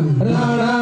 Rana.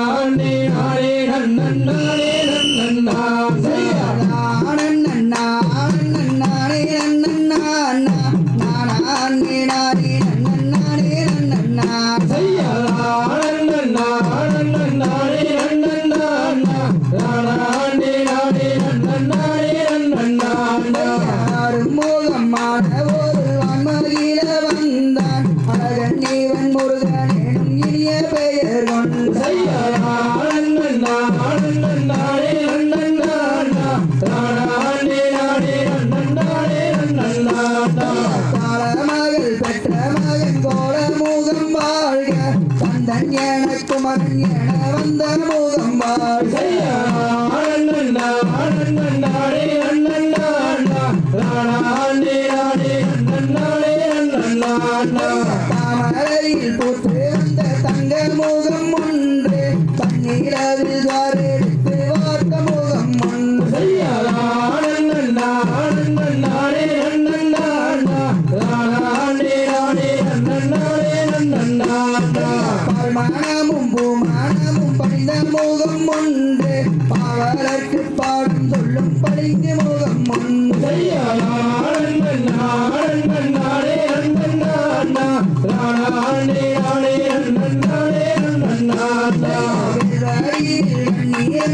தந்தன் எனக்கு மகன் என வந்த மோகம் தாமரையில் போட்டு வந்த தங்க மோகம் மனமும் மனமும் படிந்த முகம் ஒன்று பாவலர்க்கு பாடு.